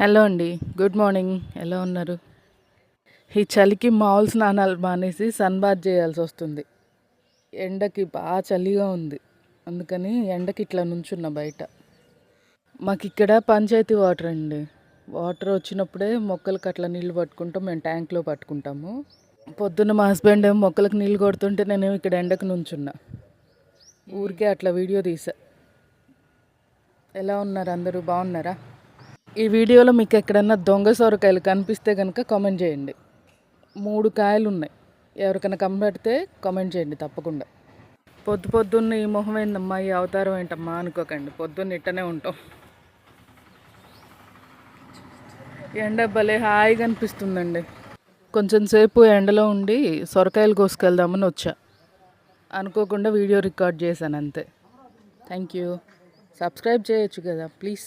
Hello అండి. Good morning ఎలా ఉన్నారు? ఈ చలికి మామూలు స్నానాలు మానేసి సన్ బాత్ చేయాల్సి వస్తుంది. ఎండకి బాగా చలిగా ఉంది. అందుకని ఎండకి ఇట్లా నుంచున్న బయట. మాకు ఇక్కడ పంచాయతీ వాటర్ అండి. వాటర్ వచ్చినప్పుడే మొక్కలకి అట్లా నీళ్ళు పట్టుకుంటాం. మేము ట్యాంక్లో పట్టుకుంటాము. పొద్దున్న మా హస్బెండ్ ఏమో మొక్కలకు నీళ్ళు కొడుతుంటే నేనేమో ఇక్కడ ఎండకు నుంచున్నా. ఊరికే అట్లా వీడియో తీసా. ఎలా ఉన్నారు అందరూ? బాగున్నారా? ఈ వీడియోలో మీకు ఎక్కడన్నా దొంగ సొరకాయలు కనిపిస్తే కనుక కామెంట్ చేయండి. మూడు కాయలు ఉన్నాయి. ఎవరికైనా కనబడితే కామెంట్ చేయండి తప్పకుండా. పొద్దు పొద్దున్న ఈ మొహం ఏందమ్మా? ఈ అవతారం ఏంటమ్మా? అనుకోకండి. పొద్దున్న ఇట్టనే ఉంటాం. ఎండ భలే హాయిగా అనిపిస్తుందండి. కొంచెం సేపు ఎండలో ఉండి సొరకాయలు కోసుకెళ్దామని వచ్చా. అనుకోకుండా వీడియో రికార్డ్ చేశాను అంతే. థ్యాంక్ యూ సబ్స్క్రైబ్ చేయొచ్చు కదా ప్లీజ్